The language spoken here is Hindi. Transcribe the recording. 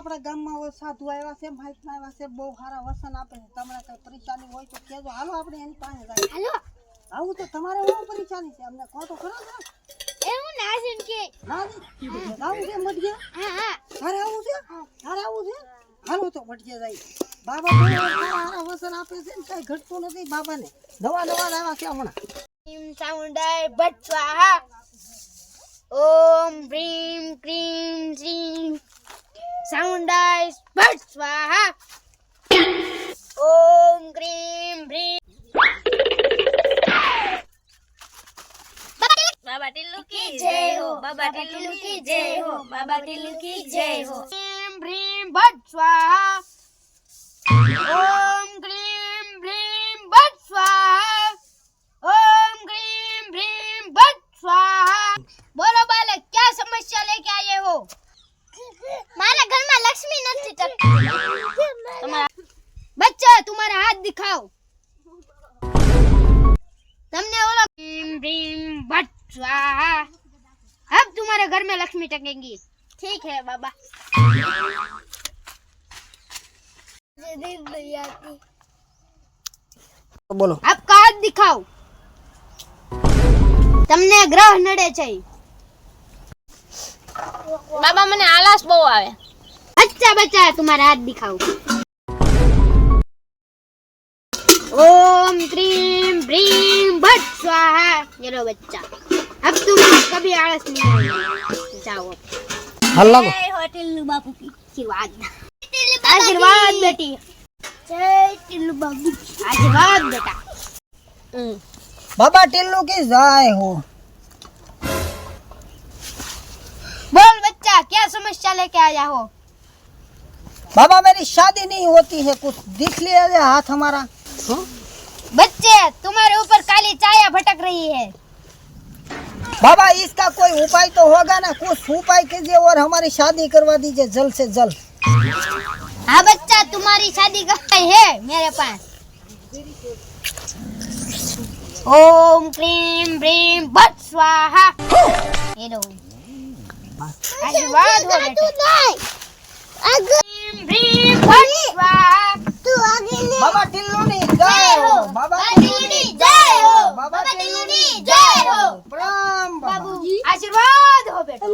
આપણા ગામમાં સાધુ આવ્યા છે મહાત્મા આવ્યા છે બહુ સારા વસન આપે છે. તમને કઈ પરેશાની હોય તો કહેજો. હાલો આપણે એની પાસે હાલો. આવું તો તમારે બહુ પરેશાની છે. અમને કહો તો ખરો ને એવું ના છે કે. આવું છે મઢિયા? હા હા. ઘરે આવું છે? ઘરે આવું છે? હાલો તો મઢિયા જાય બાબા તો સારા વસન આપે છે ને કઈ ઘટતું નથી બાબાને. નવા નવા આવ્યા છે હમણાં. ભીમ સાઉન્ડાય ભટ સ્વાહા. ઓમ ભ્રીમ ક્રીમ શ્રીમ सामुण्डाय भट् स्वाहा ॐ क्रीं ह्रीं बाबा टिल्लू की जय हो बाबा टिल्लू की जय हो बाबा टिल्लू की जय हो क्रीं ह्रीं भट् स्वाहा નથી ટકતી તમારા બચ્ચા तुम्हारा हाथ दिखाओ तुमने बोला भीम भीम भट स्वाहा अब तुम्हारे घर में लक्ष्मी टकेंगी ठीक है बाबा બોલો आपका हाथ दिखाओ તમને ગ્રહ નડે છે બાબા મને આળસ બહુ આવે बच्चा बच्चा है तुम्हारा हाथ दिखाओ। ओम क्रीम ब्रीम भट स्वाहा। ये लो बच्चा। अब तुम कभी आलस नहीं आएगी जाओ हल्ला को होटल बापू की। आशीर्वाद। आशीर्वाद बेटी। जय टिल्लू बाबू आशीर्वाद बेटा। हम्म। बाबा टिल्लू की जाय हो। बोल बच्चा क्या समस्या लेके आया हो? बाबा मेरी शादी नहीं होती है कुछ दिख लिया है हाथ हमारा। बच्चे तुम्हारे ऊपर काली चाया भटक रही है। बाबा इसका कोई उपाय तो होगा ना? कुछ उपाय कीजिए और हमारी शादी करवा दीजिए जल्द से जल्द। हाँ बच्चा तुम्हारी शादी का है मेरे पास? ओम क्रीम भट स्वाहा। ये लो आशीर्वाद हो बेटा। आशीर्वाद हो बेटा।